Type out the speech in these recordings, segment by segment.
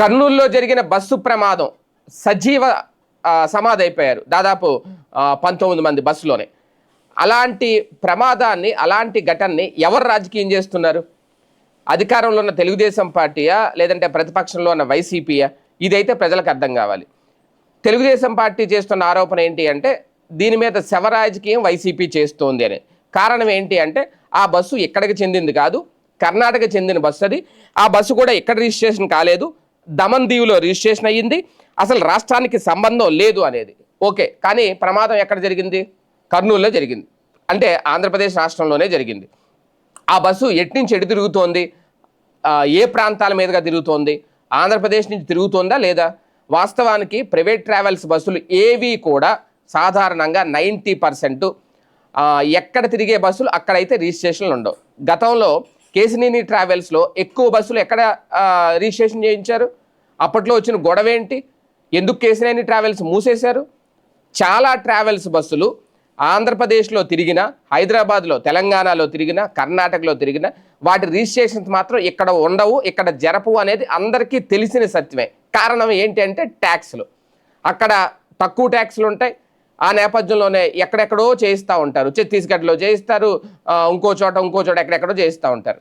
కర్నూలులో జరిగిన బస్సు ప్రమాదం సజీవ సమాధి అయిపోయారు దాదాపు పంతొమ్మిది మంది బస్సులోనే. అలాంటి ప్రమాదాన్ని అలాంటి ఘటనని ఎవరు రాజకీయం చేస్తున్నారు? అధికారంలో ఉన్న తెలుగుదేశం పార్టీయా లేదంటే ప్రతిపక్షంలో ఉన్న వైసీపీయా? ఇదైతే ప్రజలకు అర్థం కావాలి. తెలుగుదేశం పార్టీ చేస్తున్న ఆరోపణ ఏంటి అంటే దీని మీద శవ రాజకీయం వైసీపీ చేస్తోంది అని. కారణం ఏంటి అంటే ఆ బస్సు ఎక్కడికి చెందింది కాదు కర్ణాటక చెందిన బస్సు అది. ఆ బస్సు కూడా ఎక్కడ రిజిస్ట్రేషన్ కాలేదు. దమన్ దీవులో రిజిస్ట్రేషన్ అయ్యింది. అసలు రాష్ట్రానికి సంబంధం లేదు అనేది. ఓకే కానీ ప్రమాదం ఎక్కడ జరిగింది? కర్నూలులో జరిగింది. అంటే ఆంధ్రప్రదేశ్ రాష్ట్రంలోనే జరిగింది. ఆ బస్సు ఎట్నుంచి ఎటు తిరుగుతోంది? ఏ ప్రాంతాల మీదుగా తిరుగుతోంది? ఆంధ్రప్రదేశ్ నుంచి తిరుగుతోందా లేదా? వాస్తవానికి ప్రైవేట్ ట్రావెల్స్ బస్సులు ఏవి కూడా సాధారణంగా నైంటీ పర్సెంట్ ఎక్కడ తిరిగే బస్సులు అక్కడైతే రిజిస్ట్రేషన్లు ఉండవు. గతంలో కేసినేని ట్రావెల్స్లో ఎక్కువ బస్సులు ఎక్కడ రిజిస్ట్రేషన్ చేయించారు? అప్పట్లో వచ్చిన గొడవ ఏంటి? ఎందుకు కేసినేని ట్రావెల్స్ మూసేశారు? చాలా ట్రావెల్స్ బస్సులు ఆంధ్రప్రదేశ్లో తిరిగిన హైదరాబాద్లో తెలంగాణలో తిరిగిన కర్ణాటకలో తిరిగిన వాటి రిజిస్ట్రేషన్స్ మాత్రం ఇక్కడ ఉండవు ఇక్కడ జరపవు అనేది అందరికీ తెలిసిన సత్యమే. కారణం ఏంటి అంటే ట్యాక్స్లు. అక్కడ తక్కువ ట్యాక్స్లు ఉంటాయి ఆ నేపథ్యంలోనే ఎక్కడెక్కడో చేయిస్తూ ఉంటారు. ఛత్తీస్గఢ్లో చేయిస్తారు ఇంకో చోట ఇంకో చోట ఎక్కడెక్కడో చేయిస్తూ ఉంటారు.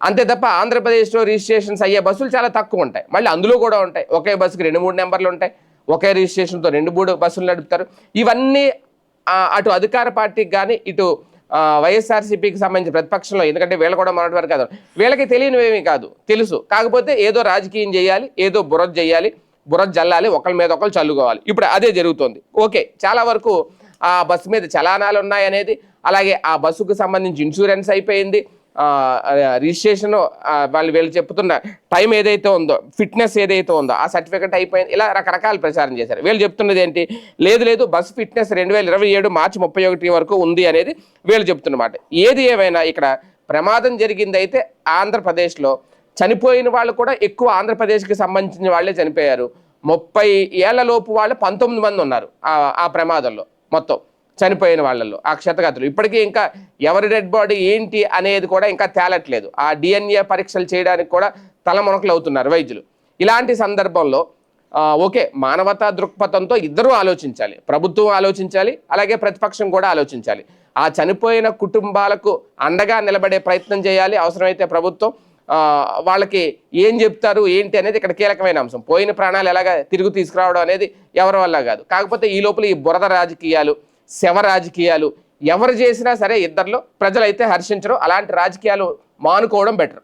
అంతే తప్ప ఆంధ్రప్రదేశ్లో రిజిస్ట్రేషన్స్ అయ్యే బస్సులు చాలా తక్కువ ఉంటాయి. మళ్ళీ అందులో కూడా ఉంటాయి. ఒకే బస్సుకి రెండు మూడు నెంబర్లు ఉంటాయి. ఒకే రిజిస్ట్రేషన్తో రెండు మూడు బస్సులు నడుపుతారు. ఇవన్నీ అటు అధికార పార్టీకి కానీ ఇటు వైఎస్ఆర్సీపీకి సంబంధించిన ప్రతిపక్షంలో ఎందుకంటే వీళ్ళు కూడా మొన్నటి వరకు కాదు వీళ్ళకి తెలియనివేమీ కాదు. తెలుసు. కాకపోతే ఏదో రాజకీయం చేయాలి ఏదో బురద చేయాలి. బురద జల్లాలి ఒకళ్ళ మీద ఒకళ్ళు చల్లుకోవాలి. ఇప్పుడు అదే జరుగుతుంది. ఓకే చాలా వరకు ఆ బస్సు మీద చలానాలు ఉన్నాయనేది అలాగే ఆ బస్సుకు సంబంధించి ఇన్సూరెన్స్ అయిపోయింది. రిజిస్ట్రేషన్ వాళ్ళు వీళ్ళు చెప్తున్న టైం ఏదైతే ఉందో ఫిట్నెస్ ఏదైతే ఉందో ఆ సర్టిఫికెట్ అయిపోయింది. ఇలా రకరకాల ప్రచారం చేశారు. వీళ్ళు చెప్తున్నది ఏంటి? లేదు లేదు బస్సు ఫిట్నెస్ రెండు వేల ఇరవై ఏడు మార్చి ముప్పై ఒకటి వరకు ఉంది అనేది వీళ్ళు చెప్తున్నమాట. ఏది ఏమైనా ఇక్కడ ప్రమాదం జరిగింది అయితే ఆంధ్రప్రదేశ్లో చనిపోయిన వాళ్ళు కూడా ఎక్కువ ఆంధ్రప్రదేశ్కి సంబంధించిన వాళ్ళే చనిపోయారు. ముప్పై ఏళ్ళలోపు వాళ్ళు పంతొమ్మిది మంది ఉన్నారు ఆ- ప్రమాదంలో మొత్తం చనిపోయిన వాళ్ళల్లో ఆ క్షతగాతులు ఇప్పటికీ ఇంకా ఎవరి డెడ్ బాడీ ఏంటి అనేది కూడా ఇంకా తేలట్లేదు. ఆ డిఎన్ఏ పరీక్షలు చేయడానికి కూడా తలమునకలు అవుతున్నారు వైద్యులు. ఇలాంటి సందర్భంలో ఓకే మానవతా దృక్పథంతో ఇద్దరూ ఆలోచించాలి. ప్రభుత్వం ఆలోచించాలి అలాగే ప్రతిపక్షం కూడా ఆలోచించాలి. ఆ చనిపోయిన కుటుంబాలకు అండగా నిలబడే ప్రయత్నం చేయాలి. అవసరమైతే ప్రభుత్వం వాళ్ళకి ఏం చెప్తారు ఏంటి అనేది ఇక్కడ కీలకమైన అంశం. పోయిన ప్రాణాలు ఎలాగ తిరుగు తీసుకురావడం అనేది ఎవరి వల్ల కాదు. కాకపోతే ఈ లోపల ఈ బురద రాజకీయాలు శవ రాజకీయాలు ఎవరు చేసినా సరే ఇద్దరిలో ప్రజలైతే హర్షించడం అలాంటి రాజకీయాలు మానుకోవడం బెటర్.